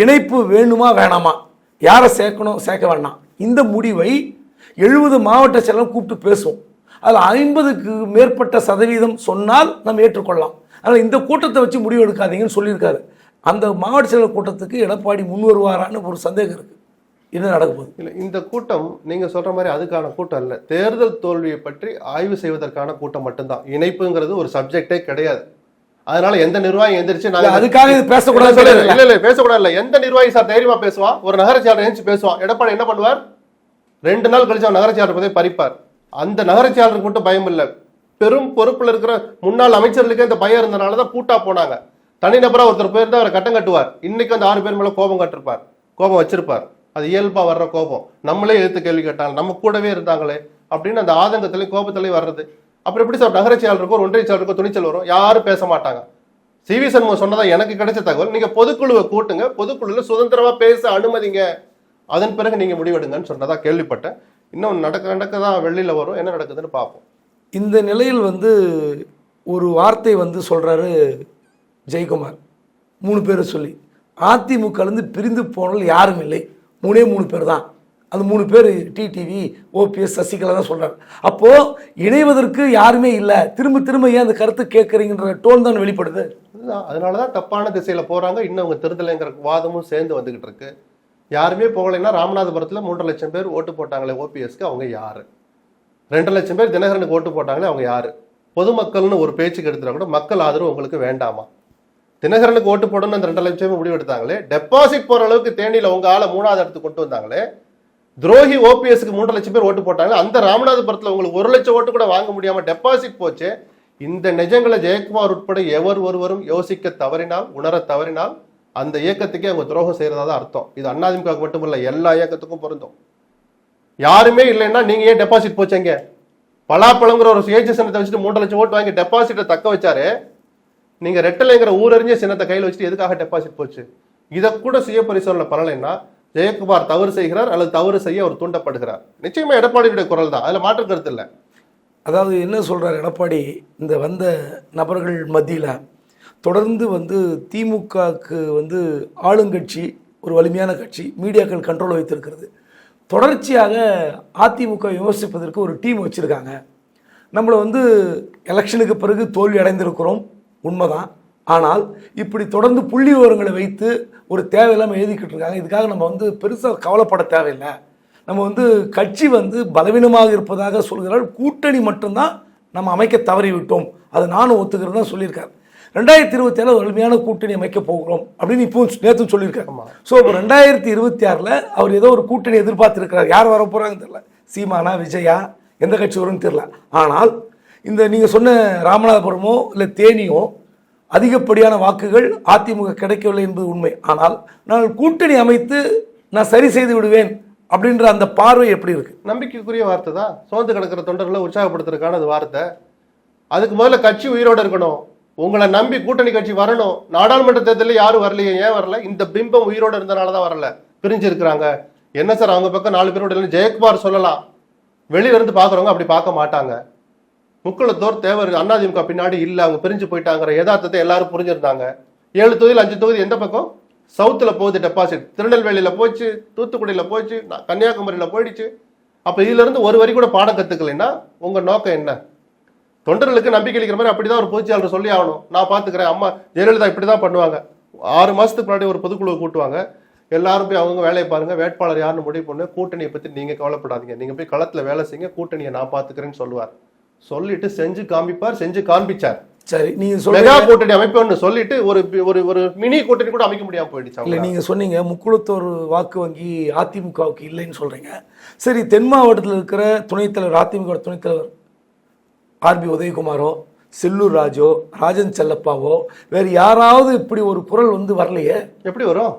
இணைப்பு வேணுமா வேணாமா? யாரை சேர்க்கணும் சேர்க்க வேண்டாம் இந்த முடிவை எழுபது மாவட்ட செயலர் கூப்பிட்டு பேசுவோம். அதில் ஐம்பதுக்கு மேற்பட்ட சதவீதம் சொன்னால் நம்ம ஏற்றுக்கொள்ளலாம். ஆனால் இந்த கூட்டத்தை வச்சு முடிவு எடுக்காதீங்கன்னு சொல்லியிருக்காரு. அந்த மாவட்ட செயலர் கூட்டத்துக்கு எடப்பாடி முன் வருவாரான்னு ஒரு சந்தேகம் இருக்குது என்ன நடக்க போகுது? இல்லை இந்த கூட்டம் நீங்கள் சொல்கிற மாதிரி அதுக்கான கூட்டம் இல்லை. தேர்தல் தோல்வியை பற்றி ஆய்வு செய்வதற்கான கூட்டம் மட்டும்தான். இணைப்புங்கிறது ஒரு சப்ஜெக்டே கிடையாது. அதனால எந்த நிர்வாகி எந்திரிச்சு நாங்க அதுக்காக இது பேசக்கூடாதுன்னு இல்ல. இல்ல பேசக்கூடாது இல்ல. எந்த நிர்வாகி சார் தைரியமா பேசுவான் ஒரு நகரச்சாளர் எழுந்து பேசுவான் எடப்பாடி என்ன பண்ணுவார்? ரெண்டு நாள் கழிச்சு அவன் நகரச்சாளர் பதவி பறிப்பார். அந்த நகரச்சாளருக்கு மட்டும் பயம் இல்ல. பெரும் பொறுப்புல இருக்கிற முன்னாள் அமைச்சர்களுக்கே இந்த பயம் இருந்தனால தான் பூட்டா போனாங்க. தனிநபரா ஒருத்தர் போயிருந்தா அவரை கட்டம் கட்டுவார். இன்னைக்கு அந்த ஆறு பேர் மேல கோபம் கட்டிருப்பார். கோபம் வச்சிருப்பார். அது இயல்பா வர்ற கோபம். நம்மளே எடுத்து கேள்வி கேட்டாங்க. நம்ம கூடவே இருந்தாங்களே அப்படின்னு அந்த ஆதங்கத்திலையும் கோபத்திலையும் வர்றது. அப்புறம் எப்படி சார் நகர இருக்கும் ஒரு ஒன்றிய செயலருக்கோ துணிச்சல் வரும்? யாரும் பேச மாட்டாங்க. சிவி சண்முகம் சொன்னதா எனக்கு கிடைச்ச தகவல் நீங்க பொதுக்குழுவை கூட்டுங்க பொதுக்குழுல சுதந்திரமா பேச அனுமதிங்க. அதன் பிறகு நீங்க முடிவெடுங்கன்னு சொன்னதா கேள்விப்பட்டேன். இன்னும் நடக்க நடக்க தான் வெளியில வரும் என்ன நடக்குதுன்னு பார்ப்போம். இந்த நிலையில் வந்து ஒரு வார்த்தை வந்து சொல்கிறாரு ஜெயக்குமார். மூணு பேரை சொல்லி. அதிமுகலேருந்து பிரிந்து போனால் யாரும் இல்லை. மூணே மூணு பேர் தான். அந்த மூணு பேர் டிடிவி ஓபிஎஸ் சசிகலா தான் சொல்கிறாங்க அப்போது இணைவதற்கு யாருமே இல்லை. திரும்ப திரும்ப ஏன் அந்த கருத்து கேட்குறீங்கன்ற டோன் தான் வெளிப்படுது. அதனால தான் தப்பான திசையில் போகிறாங்க இன்னும் அவங்க திருத்தலைங்கிற வாதமும் சேர்ந்து வந்துக்கிட்டு இருக்கு. யாருமே போகலைன்னா ராமநாதபுரத்தில் மூன்றரை லட்சம் பேர் ஓட்டு போட்டாங்களே ஓபிஎஸ்க்கு அவங்க யார்? ரெண்டு லட்சம் பேர் தினகரனுக்கு ஓட்டு போட்டாங்களே அவங்க யார்? பொதுமக்கள்னு ஒரு பேச்சுக்கு எடுத்துட்டா கூட மக்கள் ஆதரவு உங்களுக்கு வேண்டாமா? தினகரனுக்கு ஓட்டு போடணும்னு அந்த ரெண்டு லட்சம் முடிவு எடுத்தாங்களே டெபாசிட் போகிற அளவுக்கு தேனியில் உங்க ஆளை மூணாவது இடத்துக்கு கொண்டு வந்தாங்களே துரோகி ஓபிஎஸ்க்கு மூன்று லட்சம் பேர் ஓட்டு போட்டாங்க. அந்த ராமநாதபுரத்தில் உங்களுக்கு ஒரு லட்சம் ஓட்டு கூட வாங்க முடியாம டெபாசிட் போச்சு. இந்த நிஜங்களை ஜெயக்குமார் உட்பட எவர் ஒருவரும் யோசிக்க தவறினால் உணர தவறினால் அந்த இயக்கத்துக்கே அவங்க துரோகம் செய்யறதா தான் அர்த்தம். இது அண்ணாதிமுக மட்டுமல்ல எல்லா இயக்கத்துக்கும் பொருந்தும். யாருமே இல்லைன்னா நீங்க ஏன் டெபாசிட் போச்சங்க பலாப்பழங்கிற ஒரு சுயேட்சை சின்னத்தை வச்சுட்டு மூன்று லட்சம் ஓட்டு வாங்கி டெபாசிட்டை தக்க வச்சாரு. நீங்க ரெட்டலைங்கிற ஊரறிஞ்ச சின்னத்தை கையில் வச்சுட்டு எதுக்காக டெபாசிட் போச்சு? இதை கூட சுய பரிசோதனை பண்ணலைன்னா ஜெயக்குமார் தவறு செய்கிறார் அல்லது தவறு செய்ய அவர் தூண்டப்படுகிறார். நிச்சயமா எடப்பாடியுடைய குரல் தான். அதில் மாற்று கருத்து இல்லை. அதாவது என்ன சொல்கிறார் எடப்பாடி? இந்த வந்த நபர்கள் மத்தியில் தொடர்ந்து வந்து திமுகவுக்கு வந்து ஆளுங்கட்சி ஒரு வலிமையான கட்சி மீடியாக்கள் கண்ட்ரோல் வைத்திருக்கிறது. தொடர்ச்சியாக அதிமுக விமர்சிப்பதற்கு ஒரு டீம் வச்சுருக்காங்க. நம்மளை வந்து எலெக்ஷனுக்கு பிறகு தோல்வி அடைந்திருக்கிறோம். உண்மைதான். ஆனால் இப்படி தொடர்ந்து புள்ளி விவரங்களை வைத்து ஒரு தேவையில்லாமல் எழுதிக்கிட்டு இருக்காங்க. இதுக்காக நம்ம வந்து பெருசாக கவலைப்பட தேவையில்லை. நம்ம வந்து கட்சி வந்து பலவீனமாக இருப்பதாக சொல்கிறார். கூட்டணி மட்டும்தான் நம்ம அமைக்க தவறி விட்டோம் அதை நானும் ஒத்துக்கிறேன் தான் சொல்லியிருக்காரு. ரெண்டாயிரத்தி இருபத்தி ஏழு வலிமையான கூட்டணி அமைக்க போகிறோம் அப்படின்னு இப்போ நேற்று சொல்லியிருக்காரு. ஸோ இப்போ ரெண்டாயிரத்தி இருபத்தி ஆறில் அவர் ஏதோ ஒரு கூட்டணி எதிர்பார்த்திருக்கிறார். யார் வர போகிறாங்கன்னு தெரியல. சீமானா விஜயா எந்த கட்சி வரும்னு தெரியல. ஆனால் இந்த நீங்கள் சொன்ன ராமநாதபுரமோ இல்லை தேனியோ அதிகப்படியான வாக்குகள் அதிமுக கிடைக்கவில்லை என்பது உண்மை. ஆனால் நான் கூட்டணி அமைத்து நான் சரி செய்து விடுவேன் அப்படின்ற அந்த பார்வை எப்படி இருக்கு? நம்பிக்கைக்குரிய வார்த்தை தான். சோர்ந்து கிடக்கிற தொண்டர்களை உற்சாகப்படுத்துறதுக்கான அது வார்த்தை. அதுக்கு முதல்ல கட்சி உயிரோடு இருக்கணும். உங்களை நம்பி கூட்டணி கட்சி வரணும். நாடாளுமன்ற தேர்தலில் யாரும் வரலையே ஏன் வரல? இந்த பிம்பம் உயிரோடு இருந்தனால தான் வரல. பிரிஞ்சு இருக்கிறாங்க என்ன சார் அவங்க பக்கம் நாலு பேரோட ஜெயக்குமார் சொல்லலாம். வெளியில இருந்து பாக்குறவங்க அப்படி பார்க்க மாட்டாங்க. முக்குளத்தோர் தேவர் அதிமுக பின்னாடி இல்லை அவங்க பிரிஞ்சு போயிட்டாங்கிற யதார்த்தத்தை எல்லாரும் புரிஞ்சிருந்தாங்க. ஏழு தொகுதியில் அஞ்சு தொகுதி எந்த பக்கம்? சவுத்தில் போகுது டெபாசிட் திருநெல்வேலியில் போச்சு தூத்துக்குடியில் போச்சு கன்னியாகுமரியில் போயிடுச்சு. அப்போ இதுலேருந்து ஒரு வரி கூட பாடம் கற்றுக்கலைன்னா உங்கள் நோக்கம் என்ன? தொண்டர்களுக்கு நம்பிக்கை அளிக்கிற மாதிரி அப்படிதான் ஒரு பொதுச்செயலாளர் சொல்லி ஆகணும். நான் பார்த்துக்கிறேன் அம்மா ஜெயலலிதா இப்படி தான் பண்ணுவாங்க. ஆறு மாதத்துக்கு முன்னாடி ஒரு பொதுக்குழு கூட்டுவாங்க. எல்லாரும் போய் அவங்க வேலையை பாருங்க. வேட்பாளர் யாருன்னு முடிவு பண்ணு. கூட்டணியை பற்றி நீங்கள் கவலைப்படாதீங்க. நீங்கள் போய் களத்தில் வேலை செய்யுங்க. கூட்டணியை நான் பார்த்துக்கிறேன்னு சொல்லுவார். சொல்லிட்டு செஞ்சு காமிப்பார் செஞ்சு காண்பிச்சார். சரி நீங்க சொல்லுங்க கூட்டணி அமைப்புன்னு சொல்லிட்டு ஒரு ஒரு ஒரு மினி கூட்டணி கூட அமைக்க முடியாம போயிடுச்சு இல்லை. நீங்க சொன்னீங்க முக்குளத்தோர் வாக்கு வங்கி அதிமுகவுக்கு இல்லைன்னு சொல்றீங்க. சரி தென் மாவட்டத்தில் இருக்கிற துணைத் தலைவர் அதிமுக துணைத் தலைவர் ஆர்பி உதயகுமாரோ செல்லூர் ராஜோ ராஜன் செல்லப்பாவோ வேறு யாராவது இப்படி ஒரு குரல் வந்து வரலையே? எப்படி வரும்?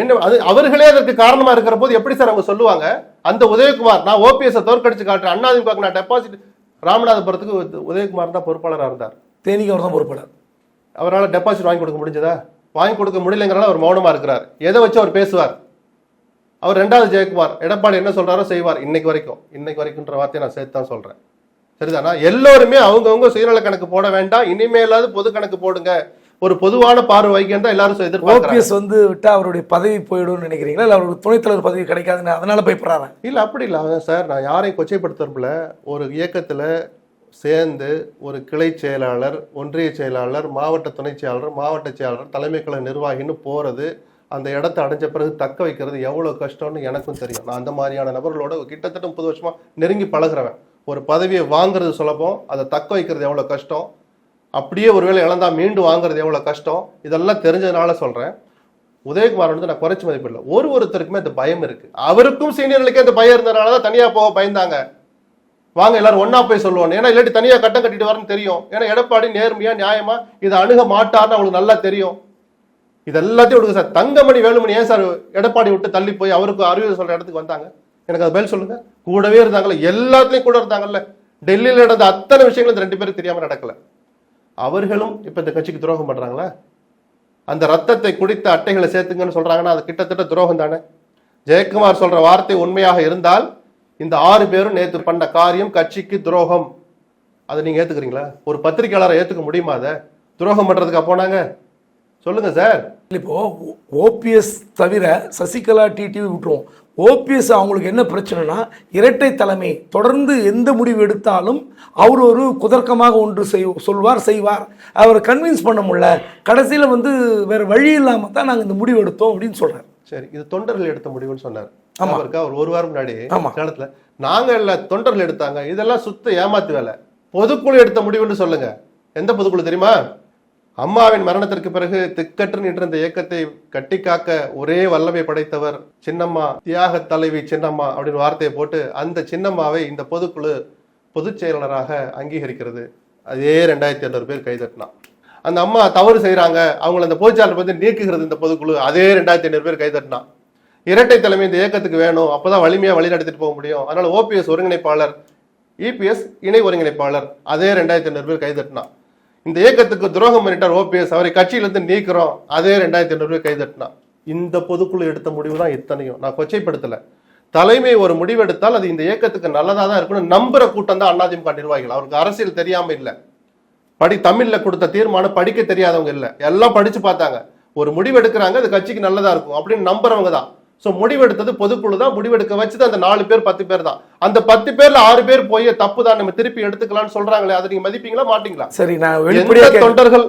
என்ன அது அவர்களே அதற்கு காரணமா இருக்கிற போது எப்படி சார் அவங்க சொல்லுவாங்க? அந்த உதயகுமார் நான் ஓபிஎஸ் தோற்கடிச்சு காட்டுறேன். அண்ணாதிமுக நான் டெபாசிட் ராமநாதபுரத்துக்கு உத- உதயகுமார் தான் பொறுப்பாளராக இருந்தார். தேனிக்கு அவர் தான் பொறுப்பாளர். அவரால் டெபாசிட் வாங்கி கொடுக்க முடிஞ்சதா? வாங்கி கொடுக்க முடியலைங்கிறனால அவர் மௌனமா இருக்கிறார். எதை வச்சு அவர் பேசுவார்? அவர் ரெண்டாவது ஜெயக்குமார் எடப்பாடி என்ன சொல்றாரோ செய்வார் இன்னைக்கு வரைக்கும். இன்னைக்கு வரைக்கும்ன்ற வார்த்தையை நான் சேர்த்து தான் சொல்றேன். சரிதானா? எல்லோருமே அவங்கவுங்க சுயநல கணக்கு போட வேண்டாம். இனிமேலாவது பொது கணக்கு போடுங்க. ஒரு பொதுவான பார்வை வைக்கன்னு தான் எல்லாரும் எதிர்பார்க்கிறாங்க. ஓபிஎஸ் வந்து விட்டா அவருடைய பதவி போயிடும்னு நினைக்கிறீங்களா? இல்லை அவருக்கு துணைத் தலைவர் பதவி கிடைக்காதுன்னு அதனால பயப்படுறாங்க இல்ல அப்படி இல்ல. சார் நான் யாரையும் கொச்சைப்படுத்துறதுல ஒரு இயக்கத்துல சேர்ந்து ஒரு கிளை செயலாளர் ஒன்றிய செயலாளர் மாவட்ட துணை செயலாளர் மாவட்ட செயலாளர் தலைமை கழக நிர்வாகின்னு போறது அந்த இடத்த அடைஞ்ச பிறகு தக்க வைக்கிறது எவ்வளவு கஷ்டம்னு எனக்கும் தெரியும். நான் அந்த மாதிரியான நபர்களோட கிட்டத்தட்ட முப்பது வருஷமா நெருங்கி பழகுறவன். ஒரு பதவியை வாங்குறது சுலபம் அதை தக்க வைக்கிறது எவ்வளவு கஷ்டம் அப்படியே ஒருவேளை இழந்தா மீண்டும் வாங்குறது எவ்வளோ கஷ்டம்? இதெல்லாம் தெரிஞ்சதுனால சொல்கிறேன் உதயகுமார் வந்து நான் குறைச்சி மதிப்பிடல. ஒரு ஒருத்தருக்குமே அந்த பயம் இருக்கு. அவருக்கும் சீனியர்களுக்கே அந்த பயம் இருந்ததுனால தான் தனியாக போக பயந்தாங்க. வாங்க எல்லாரும் ஒன்னா போய் சொல்லுவோம் ஏன்னா இல்லாட்டி தனியாக கட்டம் கட்டிட்டு வரேன்னு தெரியும். ஏன்னா எடப்பாடி நேர்மையா நியாயமா இதை அணுக மாட்டார்னு அவங்களுக்கு நல்லா தெரியும். இது எல்லாத்தையும் விடுங்க சார். தங்கமணி வேலுமணி ஏன் சார் எடப்பாடி விட்டு தள்ளி போய் அவருக்கு அறிவியல் சொல்ற இடத்துக்கு வந்தாங்க? எனக்கு அது பதில் சொல்லுங்க. கூடவே இருந்தாங்கல்ல எல்லாத்துலயும் கூட இருந்தாங்கல்ல. டெல்லியில் நடந்த அத்தனை விஷயங்களும் இந்த ரெண்டு பேரும் தெரியாம நடக்கல. அவர்களும் இப்போ இந்த கட்சிக்கு துரோகம் பண்ணுறாங்களா அந்த ரத்தத்தை குடித்த அட்டைகளை சேர்த்துங்கன்னு சொல்கிறாங்கன்னா அது கிட்டத்தட்ட துரோகம் தானே ஜெயக்குமார் சொல்ற வார்த்தை உண்மையாக இருந்தால் இந்த ஆறு பேரும் நேற்று பண்ண காரியம் கட்சிக்கு துரோகம் அதை நீங்க ஏத்துக்கிறீங்களா ஒரு பத்திரிக்கையாளரை ஏத்துக்க முடியுமா அதை துரோகம் பண்றதுக்கா போனாங்க சொல்லுங்க சார் இப்போ ஓபிஎஸ் தவிர சசிகலா டிடிவி விட்டுருவோம் ஓபிஎஸ் அவங்களுக்கு என்ன பிரச்சனைனா இரட்டை தலைமை தொடர்ந்து எந்த முடிவு எடுத்தாலும் அவர் ஒரு குதர்க்கமாக ஒன்று செய் சொல்வார் செய்வார். அவரை கன்வின்ஸ் பண்ண முடியல. கடைசியில் வந்து வேற வழி இல்லாமல் தான் நாங்கள் இந்த முடிவு எடுத்தோம் அப்படின்னு சொல்றாரு. சரி இது தொண்டர்கள் எடுத்த முடிவுன்னு சொன்னார். ஆமா. ஆமா இருக்கா? ஒரு ஒரு வாரம் முன்னாடி ஆமா. சேலத்துல நாங்க இல்ல தொண்டர்கள் எடுத்தாங்க. இதெல்லாம் சுத்த ஏமாத்து வேலை. பொதுக்குழு எடுத்த முடிவுன்னு சொல்லுங்க. எந்த பொதுக்குழு தெரியுமா? அம்மாவின் மரணத்திற்கு பிறகு திக்கற்று நின்றிருந்த இந்த இயக்கத்தை கட்டி காக்க ஒரே வல்லமை படைத்தவர் சின்னம்மா தியாக தலைவி சின்னம்மா அப்படின்னு வார்த்தையை போட்டு அந்த சின்னம்மாவை இந்த பொதுக்குழு பொதுச் செயலாளராக அங்கீகரிக்கிறது. அதே ரெண்டாயிரத்தி ஐநூறு பேர் கைதட்டினான் அந்த அம்மா தவறு செய்கிறாங்க அவங்களை அந்த பொதுச்சாளர் வந்து நீக்குகிறது இந்த பொதுக்குழு. அதே ரெண்டாயிரத்தி ஐநூறு பேர் கைதட்டினான் இரட்டை தலைமை இந்த இயக்கத்துக்கு வேணும். அப்போதான் வலிமையாக வழி நடத்திட்டு போக முடியும். அதனால ஓபிஎஸ் ஒருங்கிணைப்பாளர் இபிஎஸ் இணை ஒருங்கிணைப்பாளர் அதே ரெண்டாயிரத்தி ஐநூறு பேர் கைதட்டினான் இந்த இயக்கத்துக்கு துரோகம் பண்ணிட்டார் ஓபிஎஸ். அவரை கட்சியிலிருந்து நீக்கிறோம். அதே ரெண்டாயிரத்தி ஐநூறு பேர் கைதட்டினான் இந்த பொதுக்குழு எடுத்த முடிவு தான் இத்தனையும் நான் கொச்சைப்படுத்தல. தலைமை ஒரு முடிவெடுத்தால் அது இந்த இயக்கத்துக்கு நல்லதாக தான் இருக்கணும் நம்புற கூட்டம் தான் அதிமுக நிர்வாகிகள். அவருக்கு அரசியல் தெரியாம இல்லை. படி தமிழ்ல கொடுத்த தீர்மானம் படிக்க தெரியாதவங்க இல்லை. எல்லாம் படிச்சு பார்த்தாங்க. ஒரு முடிவு எடுக்கிறாங்க அது கட்சிக்கு நல்லதா இருக்கும் அப்படின்னு நம்புறவங்க தான். சோ முடிவெடுத்தது பொதுக்குழு தான். முடிவெடுக்க வச்சது அந்த நாலு பேர் பத்து பேர் தான். அந்த பத்து பேர்ல ஆறு பேர் போய் தப்பு தான் நம்ம திருப்பி எடுத்துக்கலாம்னு சொல்றாங்களே அதை நீங்க மதிப்பீங்களா மாட்டீங்களா? சரி நான் தொண்டர்கள்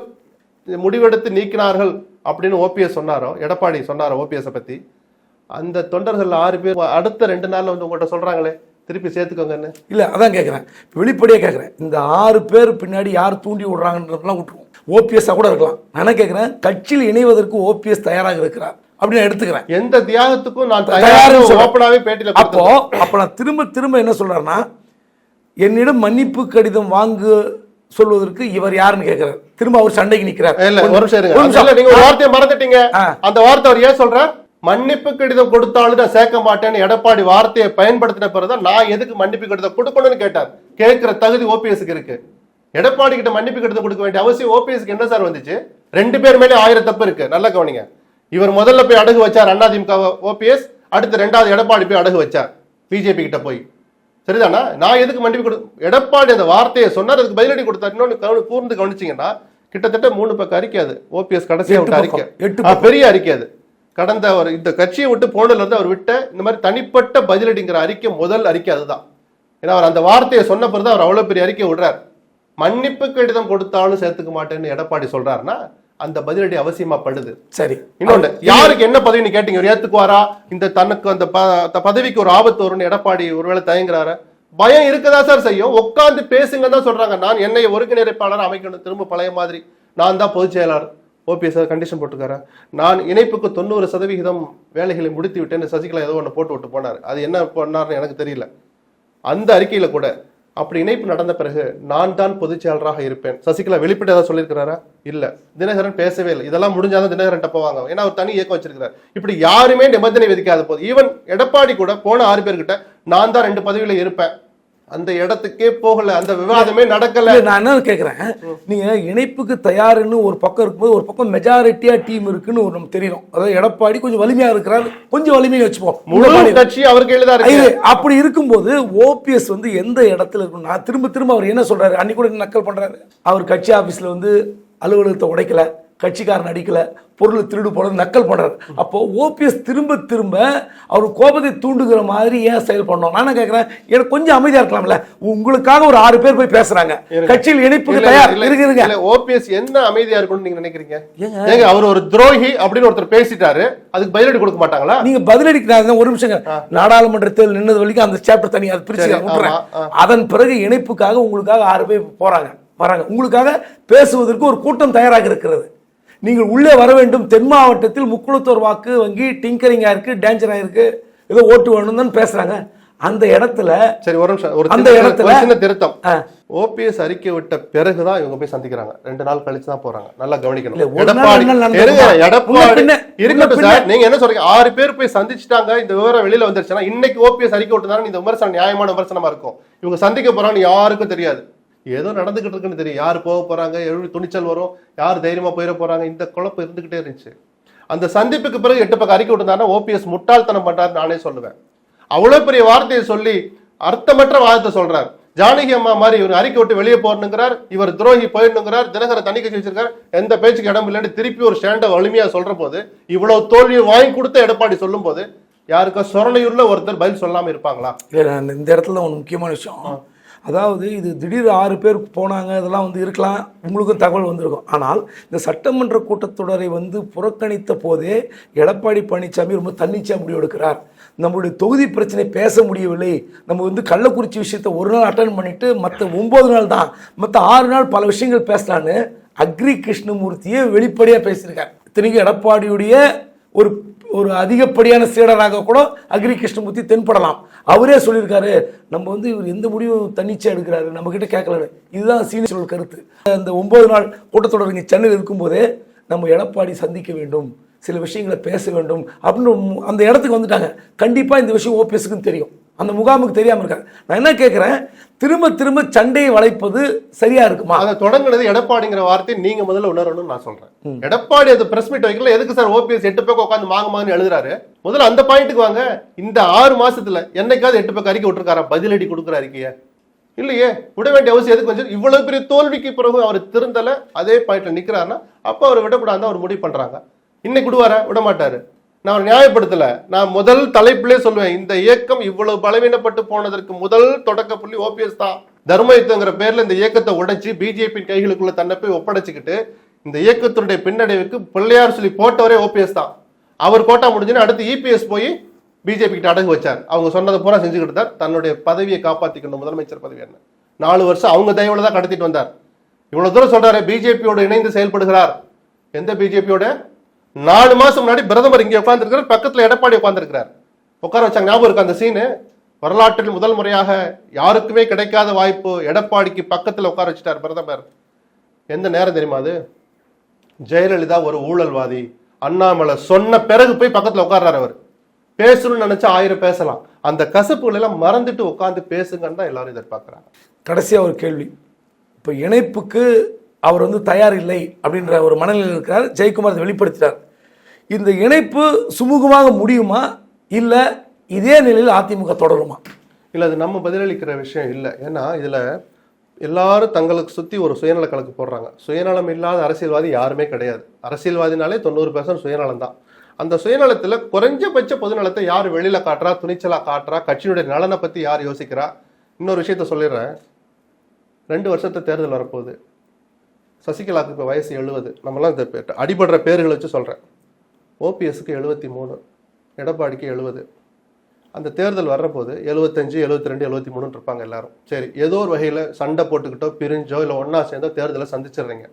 முடிவெடுத்து நீக்கினார்கள் அப்படின்னு ஓபிஎஸ் சொன்னாரோ எடப்பாடி சொன்னாரோ ஓபிஎஸ் பத்தி? அந்த தொண்டர்கள் ஆறு பேர் அடுத்த ரெண்டு நாள்ல வந்து உங்கள்கிட்ட சொல்றாங்களே திருப்பி சேர்த்துக்கோங்கன்னு. இல்லை அதான் கேட்குறேன் வெளிப்படையாக கேட்குறேன் இந்த ஆறு பேர் பின்னாடி யார் தூண்டி விடுறாங்கன்றதெல்லாம் விட்டுருவோம். ஓபிஎஸ்ஸாக கூட இருக்கலாம். நான் கேட்குறேன் கட்சியில் இணைவதற்கு ஓபிஎஸ் தயாராக இருக்கிறார். அப்படின்னு எடுத்துக்கிறேன். எந்த தியாகத்துக்கும் நான். ஓப்பனாவே பேட்டியில அப்போ அப்போ நான் திரும்ப திரும்ப என்ன சொல்றேன்னா என்னிடம் மன்னிப்பு கடிதம் வாங்கு சொல்வதற்கு இவர் யாருன்னு கேட்கிறார் திரும்ப அவர் சண்டைக்கு நிற்கிறார் இல்ல ஒரு நிமிஷம் நீங்க ஒரு வார்த்தையை மறந்துட்டீங்க. அந்த வார்த்தை அவர் ஏன் சொல்ற மன்னிப்பு கடிதம் கொடுத்தாலும் நான் சேர்க்க மாட்டேன்னு எடப்பாடி வார்த்தையை பயன்படுத்தின பிறகுதான் நான் எதுக்கு மன்னிப்பு கடிதம் கொடுக்கணும்னு கேட்டார். கேட்கிற தகுதி ஓபிஎஸ்க்கு இருக்கு. எடப்பாடி கிட்ட மன்னிப்பு கடிதம் கொடுக்க வேண்டிய அவசியம் ஓபிஎஸ்க்கு என்ன சார் வந்துச்சு? ரெண்டு பேர் மேலே ஆயிரம் தப்பு இருக்கு. நல்லா கவனிங்க. இவர் முதல்ல போய் அடகு வச்சார் அதிமுக ஓபிஎஸ் அடுத்து ரெண்டாவது எடப்பாடி போய் அடகு வச்சார் பிஜேபி கிட்ட போய். சரிதானா? நான் எதுக்கு மன்னிப்பு கொடு எடப்பாடி அந்த வார்த்தையை சொன்னார் அதுக்கு பதிலடி கொடுத்தார். இன்னொன்னு கவனி- கூர்ந்து கவனிச்சீங்கன்னா கிட்டத்தட்ட மூணு பக்கம் அறிக்கை அது. ஓபிஎஸ் கடைசியா எட்டு விட்ட அறிக்கை. பெரிய அறிக்கை அது. கடந்த ஒரு இந்த கட்சியை விட்டு போனதுல இருந்து அவர் விட்ட இந்த மாதிரி தனிப்பட்ட பதிலடிங்கிற அறிக்கை முதல் அறிக்கை அதுதான். ஏன்னா அவர் அந்த வார்த்தையை சொன்ன பிறகு அவர் அவ்வளவு பெரிய அறிக்கை விடுறார். மன்னிப்பு கடிதம் கொடுத்தாலும் சேர்த்துக்க மாட்டேன்னு எடப்பாடி சொல்றாருன்னா அந்த பதிலடி அவசியமா படுது சரி. இன்னொன்னு யாருக்கு என்ன பதவின்னு கேட்டீங்க? இவர் ஏத்துக்குவாரா இந்த தனக்கு அந்த பதவிக்கு ஒரு ஆபத்து வரும்னு எடப்பாடி ஒருவேளை தயங்குறாரு? பயம் இருக்கதா சார் செய்யும்? உட்கார்ந்து பேசுங்க தான் சொல்றாங்க. நான் என்னை ஒருங்கிணைப்பாளர் அமைக்கணும். திரும்ப பழைய மாதிரி. நான் தான் பொதுச் செயலாளர். ஓபிஎஸ் கண்டிஷன் போட்டுக்காரன் நான் இணைப்புக்கு தொண்ணூறு சதவிகிதம் வேலைகளை முடித்து விட்டேன்னு சசிகலா ஏதோ ஒன்று போட்டு விட்டு போனார். அது என்ன பண்ணார்னு எனக்கு தெரியல. அந்த அறிக்கையில கூட அப்படி இணைப்பு நடந்த பிறகு நான் தான் பொதுச் செயலராக இருப்பேன். சசிகலா வெளிப்பட்டு ஏதாவது சொல்லியிருக்கிறாரா? இல்ல. தினகரன் பேசவே இல்லை. இதெல்லாம் முடிஞ்சாதான் தினகரன் போவாங்க. ஏன்னா அவர் தனி இயக்கம் வச்சிருக்கிறார். இப்படி யாருமே நிபந்தனை விதிக்காத போது ஈவன் எடப்பாடி கூட போன ஆறு பேர்கிட்ட நான் தான் ரெண்டு பதவியில இருப்பேன். அந்த இடத்துக்கே போகல. அந்த விவாதமே நடக்கல. நான் என்ன கேட்குறேன் நீங்க இணைப்புக்கு தயாருன்னு ஒரு பக்கம் இருக்கும்போது ஒரு பக்கம் மெஜாரிட்டியா டீம் இருக்குன்னு ஒரு நமக்கு தெரியணும். அதாவது எடப்பாடி கொஞ்சம் வலிமையா இருக்கிறாரு. கொஞ்சம் வலிமையை வச்சுப்போம். முழு கட்சி அவர் இருக்கு. ஐயே, அப்படி இருக்கும்போது ஓபிஎஸ் வந்து எந்த இடத்துல இருக்கணும் நான் திரும்ப திரும்ப அவர் என்ன சொல்றாரு? அன்னைக்கு கூட நக்கல் பண்றாரு? அவர் கட்சி ஆபீஸ்ல வந்து அலுவலகத்தை உடைக்கல. கட்சிக்காரன் அடிக்கல பொருளை திருடு போனது நக்கல் பண்றாரு. அப்போ ஓபிஎஸ் திரும்ப திரும்ப அவர் கோபத்தை தூண்டுகிற மாதிரி ஏன் செயல் பண்ணோம்? நான் கேட்கிறேன் எனக்கு கொஞ்சம் அமைதியா இருக்கலாம்ல. உங்களுக்காக ஒரு ஆறு பேர் போய் பேசுறாங்க. கட்சியில் இணைப்புக்கு தயார். இல்ல, இருக்கு இருங்க. இல்ல, OPS என்ன அமைதியா இருக்கணும்னு நீங்க நினைக்கிறீங்க? ஏங்க? அவர் ஒரு துரோகி அப்படின்னு ஒருத்தர் பேசிட்டாரு. அதுக்கு பதிலடி கொடுக்க மாட்டாங்களா? நீங்க பதிலடிக்கு நான் ஒரு நிமிஷங்க நாடாளுமன்றத்தில் நின்னது வரைக்கும் அந்த சாப்டர் தனி அது பிரிச்சு. அதன் பிறகு இணைப்புக்காக உங்களுக்காக ஆறு பேர் போறாங்க வராங்க. உங்களுக்காக பேசுவதற்கு ஒரு கூட்டம் தயாராக இருக்கிறது. நீங்கள் உள்ளே வர வேண்டும். தென் மாவட்டத்தில் முக்குளத்தோர் வாக்கு வங்கி டிங்கரிங்கா இருக்கு டேஞ்சரா இருக்கு. ஏதோ ஓட்டு வேணும் தான் பேசுறாங்க. அந்த இடத்துல சரி ஒரு நிமிஷம். ஒரு அந்த இடத்துல- சின்ன திருத்தம். ஓபிஎஸ் அறிக்கை விட்ட பிறகுதான் இவங்க போய் சந்திக்கிறாங்க. ரெண்டு நாள் கழிச்சு தான் போறாங்க. நல்லா கவனிக்கணும். எடப்பாடி தான். எடப்பாடி இருக்கட்டும் சார். நீங்க என்ன சொல்றீங்க? ஆறு பேர் போய் சந்திச்சிட்டாங்க. இந்த விவரம் வெளியில வந்துருச்சுன்னா இன்னைக்கு ஓபிஎஸ் அறிக்கை விட்டுனாலும் இந்த விமர்சனம் நியாயமான விமர்சனமா இருக்கும். இவங்க சந்திக்க போறாங்கன்னு யாருக்கும் தெரியாது. ஏதோ நடந்துகிட்டு இருக்குன்னு தெரியும். யார் போக போறாங்க எப்படி துணிச்சல் வரும் யார் தைரியமா போயிட போறாங்க இந்த குழப்பம் இருந்துகிட்டே இருந்துச்சு. அந்த சந்திப்புக்கு பிறகு எட்டு பக்கம் அறிக்கை விட்டுருந்தாங்கன்னா ஓபிஎஸ் முட்டாள்தனம் பண்றாரு நானே சொல்லுவேன். அவ்வளவு பெரிய வார்த்தையை சொல்லி அர்த்தமற்ற வாதத்தை சொல்றார். ஜானகி அம்மா மாதிரி இவர் அறிக்கை விட்டு வெளியே போறணுங்கிறார் இவர் துரோகி போயிடணுங்கிறார் தினகர தனி கட்சி வச்சிருக்கார் எந்த பேச்சுக்கு இடம் இல்லைன்னு திருப்பி ஒரு ஸ்டாண்ட வலிமையா சொல்ற போது இவ்வளவு தோல்வியை வாங்கி கொடுத்த எடப்பாடி சொல்லும் போது யாருக்கா சொரணையூர்ல ஒருத்தர் பதில் சொல்லாம இருப்பாங்களா? இந்த இடத்துல ஒன்று முக்கியமான விஷயம். அதாவது இது திடீர் ஆறு பேர் போனாங்க இதெல்லாம் வந்து இருக்கலாம் உங்களுக்கும் தகவல் வந்திருக்கும். ஆனால் இந்த சட்டமன்ற கூட்டத்தொடரை வந்து புறக்கணித்த போதே எடப்பாடி பழனிசாமி ரொம்ப தன்னிச்சா முடிவு எடுக்கிறார். நம்மளுடைய தொகுதி பிரச்சனை பேச முடியவில்லை. நம்ம வந்து கள்ளக்குறிச்சி விஷயத்தை ஒரு நாள் அட்டன் பண்ணிவிட்டு மற்ற ஒம்பது நாள் தான் மற்ற ஆறு நாள் பல விஷயங்கள் பேசலான்னு அக்ரி கிருஷ்ணமூர்த்தியே வெளிப்படையாக பேசியிருக்கார். இத்தனைக்கு எடப்பாடியுடைய ஒரு ஒரு அதிகப்படியான சீடராக கூட அக்ரி கிருஷ்ணமூர்த்தி தென்படலாம். அவரே சொல்லியிருக்காரு நம்ம வந்து இவர் எந்த முடிவும் தன்னிச்சையாக எடுக்கிறாரு நம்ம கிட்ட கேட்கல இதுதான் சீனியர் கருத்து. அந்த ஒன்பது நாள் கூட்டத்தொடர் இங்கே சென்னையில் இருக்கும்போதே நம்ம எடப்பாடி சந்திக்க வேண்டும் சில விஷயங்களை பேச வேண்டும் அப்படின்னு அந்த இடத்துக்கு வந்துட்டாங்க. கண்டிப்பாக இந்த விஷயம் ஓபிஎஸ்க்குன்னு தெரியும். அந்த முகாமுக்கு தெரியாமல் இருக்காங்க. நான் என்ன கேட்குறேன் திரும்ப திரும்ப சண்டையை வளைப்பது சரியா இருக்குமா? அதை தொடங்குனது எடப்பாடிங்கிற வார்த்தை நீங்க முதல்ல உணரணும்னு நான் சொல்றேன். எடப்பாடி அது பிரஸ் மீட் வைக்கல. எதுக்கு சார் ஓபிஎஸ் எட்டு பேருக்கு உட்காந்து மாங்க மாங்கன்னு எழுதுறாரு? முதல்ல அந்த பாயிண்ட்டுக்கு வாங்க. இந்த ஆறு மாசத்துல என்னைக்காவது எட்டு பேருக்கு அறிக்கை விட்டுருக்காரா? பதிலடி கொடுக்குற அறிக்கைய. இல்லையே. விட வேண்டிய அவசியம் எதுக்கு வந்து இவ்வளவு பெரிய தோல்விக்கு பிறகு அவர் திருந்தல அதே பாயிண்ட்ல நிக்கிறாருன்னா அப்ப அவர் விடக்கூடாதுன்னு அவர் முடிவு பண்றாங்க. இன்னைக்கு விடுவாரா விட மாட்டாரு நான் நியாயப்படுத்தல. நான் முதல் தலைப்பிலே சொல்லுவேன் இந்த இயக்கம் இவ்வளவு பலவீனப்பட்டு போனதற்கு முதல் தொடக்க புள்ளி ஓபிஎஸ் தான். தர்ம யுத்தங்கிற பேர்ல இந்த இயக்கத்தை உடைச்சு பிஜேபி கைகளுக்குள்ள தன்னை போய் ஒப்படைச்சுக்கிட்டு இந்த இயக்கத்தினுடைய பின்னடைவுக்கு பிள்ளையார் சொல்லி போட்டவரே ஓபிஎஸ் தான். அவர் கோட்டா முடிஞ்சுன்னு அடுத்து இபிஎஸ் போய் பிஜேபி கிட்ட அடகு வச்சார். அவங்க சொன்னதை பூரா செஞ்சுக்கிட்டு தான் தன்னுடைய பதவியை காப்பாத்திக்கணும். முதலமைச்சர் பதவி என்ன? நாலு வருஷம் அவங்க தயவுல தான் கடத்திட்டு வந்தார். இவ்வளவு தூரம் சொல்றாரு பிஜேபியோட இணைந்து செயல்படுகிறார். எந்த பிஜேபியோட? நாலு மாசம் முன்னாடி பிரதமர் இங்கே உட்கார்ந்துருக்கிறார் பக்கத்தில் எடப்பாடி உட்கார்ந்துருக்கிறார். உட்கார வச்சாங்க ஞாபகம் இருக்கு அந்த சீனு வரலாற்றில் முதல் முறையாக யாருக்குமே கிடைக்காத வாய்ப்பு எடப்பாடிக்கு பக்கத்தில் உட்கார வச்சிட்டார் பிரதமர். எந்த நேரம் தெரியுமா அது? ஜெயலலிதா ஒரு ஊழல்வாதி அண்ணாமலை சொன்ன பிறகு போய் பக்கத்தில் உட்கார்றாரு அவர். பேசணும்னு நினைச்சா ஆயிரம் பேசலாம். அந்த கசப்புகள் எல்லாம் மறந்துட்டு உட்காந்து பேசுங்கன்னு தான் எல்லாரும் எதிர்பார்க்குறாங்க. கடைசியாக ஒரு கேள்வி. இப்போ இணைப்புக்கு அவர் வந்து தயார் இல்லை அப்படின்ற ஒரு மனநிலையில் இருக்கிறார். ஜெயக்குமார் அதை இந்த இணைப்பு சுமூகமாக முடியுமா? இல்லை இதே நிலையில் அதிமுக தொடருமா? இல்லை அது நம்ம பதிலளிக்கிற விஷயம் இல்லை. ஏன்னா இதில் எல்லாரும் தங்களுக்கு சுற்றி ஒரு சுயநல கணக்கு போடுறாங்க. சுயநலம் இல்லாத அரசியல்வாதி யாருமே கிடையாது. அரசியல்வாதினாலே தொண்ணூறு பெர்சன்ட் சுயநலம் தான். அந்த சுயநலத்தில் குறைஞ்சபட்ச பொதுநலத்தை யார் வெளியில் காட்டுறா துணிச்சலா காட்டுறா கட்சியினுடைய நலனை பற்றி யார் யோசிக்கிறா? இன்னொரு விஷயத்த சொல்லிடுறேன். ரெண்டு வருஷத்தை தேர்தல் வரப்போகுது. சசிகலாவுக்கு இப்போ வயசு எழுபது. நம்மலாம் இந்த பே- அடிபடுற பேர்களை வச்சு சொல்கிறேன் ஓபிஎஸ்க்கு எழுபத்தி மூணு எடப்பாடிக்கு எழுபது. அந்த தேர்தல் வர்றபோது எழுபத்தஞ்சு எழுபத்தி ரெண்டு எழுபத்தி மூணுன்னு இருப்பாங்க எல்லாரும். சரி ஏதோ ஒரு வகையில் சண்டை போட்டுக்கிட்டோ பிரிஞ்சோ இல்லை ஒன்றா சேர்ந்தோ தேர்தலை சந்திச்சிடுறீங்க.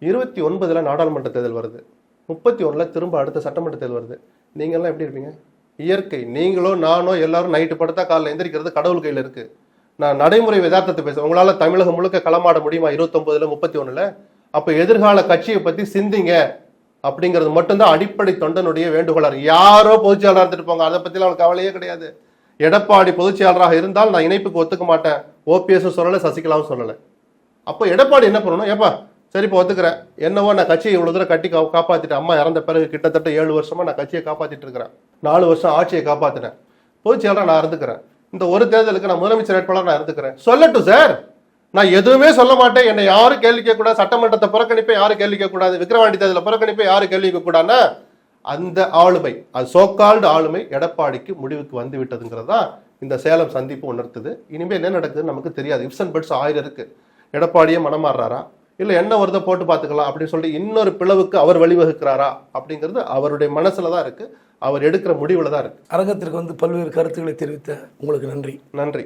இருபத்தி ஒன்பதில் நாடாளுமன்ற தேர்தல் வருது. முப்பத்தி ஒன்றில் திரும்ப அடுத்த சட்டமன்ற தேர்தல் வருது. நீங்கள்லாம் எப்படி இருப்பீங்க? இயற்கை நீங்களோ நானோ எல்லாரும் நைட்டு படுத்தா காலைல எந்திரிக்கிறது கடவுள் கையில் இருக்குது நான் நடைமுறை யதார்த்தத்தை பேசுறேன். உங்களால தமிழகம் முழுக்க களமாட முடியுமா? இருபத்தொன்பதுல முப்பத்தி ஒண்ணுல? அப்ப எதிர்கால கட்சியை பத்தி சிந்திங்க. அப்படிங்கிறது மட்டும்தான் அடிப்படை தொண்டனுடைய வேண்டுகோளார் யாரோ பொதுச்செயலாளர் இருந்துட்டு போங்க. அதை பற்றிலாம் அவனுக்கு கவலையே கிடையாது. எடப்பாடி பொதுச்செயலராக இருந்தால் நான் இணைப்புக்கு ஒத்துக்க மாட்டேன். ஓபிஎஸ் சொல்லலை சசிகலாவும் சொல்லலை. அப்போ எடப்பாடி என்ன பண்ணணும்? ஏப்பா சரி இப்போ ஒத்துக்கிறேன் என்னவோ நான் கட்சியை இவ்வளவு தூரம் கட்டி கா காப்பாத்திட்டேன் அம்மா இறந்த பிறகு கிட்டத்தட்ட ஏழு வருஷமா நான் கட்சியை காப்பாத்திட்டு இருக்கிறேன். நாலு வருஷம் ஆட்சியை காப்பாத்தினேன். பொதுச்செயலராக நான் இருந்துக்கிறேன். இந்த ஒரு தேர்தலுக்கு நான் முதலமைச்சர் வேட்பாளர் நான் இருந்துக்கிறேன். சொல்லட்டும் சார் நான் எதுவுமே சொல்ல மாட்டேன். என்னை யாரும் கேள்வி கேட்கக்கூடாது. சட்டமன்றத்தை புறக்கணிப்பை யாரும் கேள்வி கேட்கக்கூடாது. விக்கிரவாண்டி தேர்தலில் புறக்கணிப்பை யாரும் கேள்வி கேட்கக்கூடாதுன்னா அந்த ஆளுமை அது சோக்கால்டு ஆளுமை எடப்பாடிக்கு முடிவுக்கு வந்து விட்டதுங்கிறது தான் இந்த சேலம் சந்திப்பு உணர்த்துது. இனிமேல் என்ன நடக்குதுன்னு நமக்கு தெரியாது. இப்சன் பெட்ஸ் ஆயிரம் இருக்கு. எடப்பாடியே மனமாறுறாரா இல்லை என்ன வருதோ போட்டு பார்த்துக்கலாம் அப்படின்னு சொல்லிட்டு இன்னொரு பிளவுக்கு அவர் வழிவகுக்கிறாரா? அப்படிங்கிறது அவருடைய மனசுல தான் இருக்குது அவர் எடுக்கிற முடிவில் தான் இருக்கு. அரங்கத்திற்கு வந்து பல்வேறு கருத்துக்களை தெரிவித்த உங்களுக்கு நன்றி. நன்றி.